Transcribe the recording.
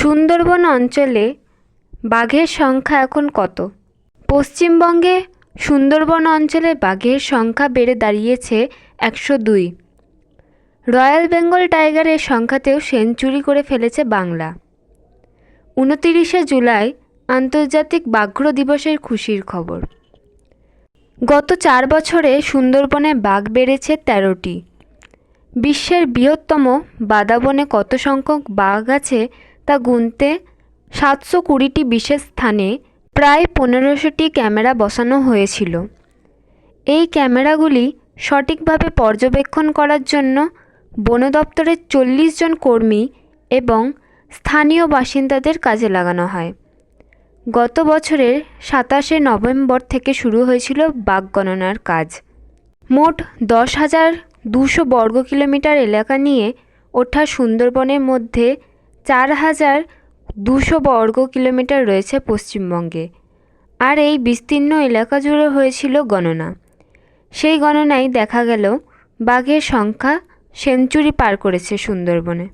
সুন্দরবন অঞ্চলে বাঘের সংখ্যা এখন কত? পশ্চিমবঙ্গে সুন্দরবন অঞ্চলে বাঘের সংখ্যা বেড়ে দাঁড়িয়েছে একশো দুই। রয়্যাল বেঙ্গল টাইগারের সংখ্যাতেও সেঞ্চুরি করে ফেলেছে বাংলা। উনতিরিশে জুলাই আন্তর্জাতিক বাঘ্র দিবসের খুশির খবর। গত চার বছরে সুন্দরবনে বাঘ বেড়েছে তেরোটি। বিশ্বের বৃহত্তম বাদাবনে কত সংখ্যক বাঘ আছে তা গুনতে সাতশো কুড়িটি বিশেষ স্থানে প্রায় পনেরোশোটি ক্যামেরা বসানো হয়েছিল। এই ক্যামেরাগুলি সঠিকভাবে পর্যবেক্ষণ করার জন্য বন দপ্তরের চল্লিশ জন কর্মী এবং স্থানীয় বাসিন্দাদের কাজে লাগানো হয়। গত বছরের সাতাশে নভেম্বর থেকে শুরু হয়েছিল বাঘ গণনার কাজ। মোট দশ হাজার দুশো বর্গ কিলোমিটার এলাকা নিয়ে ওঠা সুন্দরবনের মধ্যে চার হাজার দুশো বর্গ কিলোমিটার রয়েছে পশ্চিমবঙ্গে। আর এই বিস্তীর্ণ এলাকা জুড়ে হয়েছিল গণনা। সেই গণনায় দেখা গেল বাঘের সংখ্যা সেঞ্চুরি পার করেছে সুন্দরবনে।